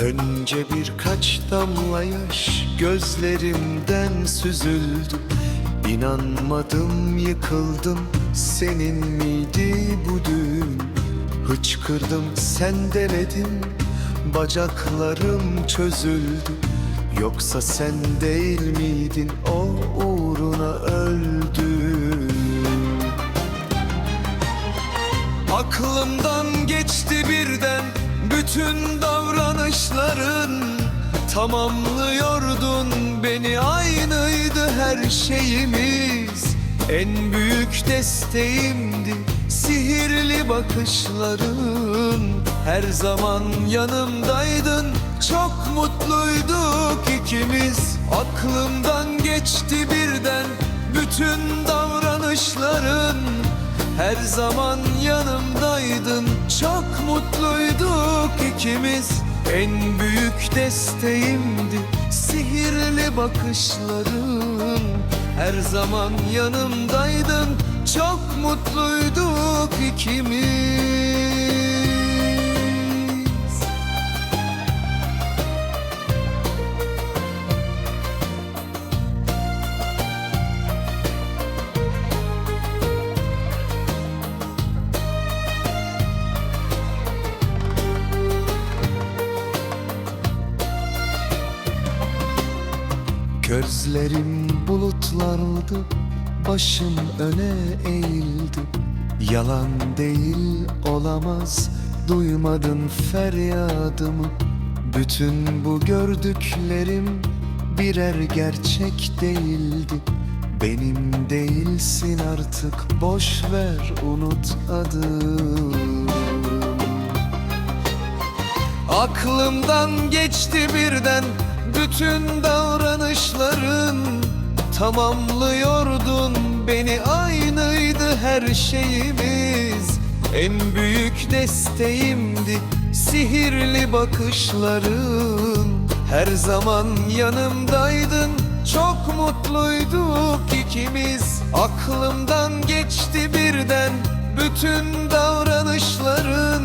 Önce birkaç damla yaş gözlerimden süzüldü. İnanmadım yıkıldım. Senin miydi bu düğün? Hıçkırdım sen demedin. Bacaklarım çözüldü. Yoksa sen değil miydin o uğruna öldüm Aklımdan geçti birden. Bütün davranışların Tamamlıyordun beni aynıydı her şeyimiz. En büyük desteğimdi sihirli bakışların. Her zaman yanımdaydın çok mutluyduk ikimiz. Aklımdan geçti birden bütün davranışların. Her zaman yanımdaydın Çok mutluyduk ikimiz En büyük desteğimdi Sihirli bakışların. Her zaman yanımdaydın Çok mutluyduk ikimiz Gözlerim bulutlardı Başım öne eğildi. Yalan değil olamaz Duymadın feryadımı. Bütün bu gördüklerim Birer gerçek değildi. Benim değilsin artık Boş ver unut adımı Aklımdan geçti birden bütün davranışların Tamamlıyordun beni. Aynıydı her şeyimiz. En büyük desteğimdi sihirli bakışların. Her zaman yanımdaydın çok mutluyduk ikimiz. Aklımdan geçti birden bütün davranışların.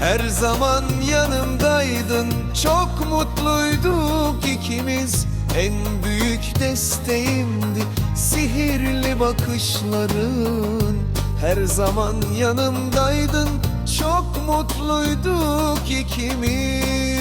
Her zaman yanımdaydın Çok mutluyduk ikimiz En büyük desteğimdi Sihirli bakışların. Her zaman yanımdaydın Çok mutluyduk ikimiz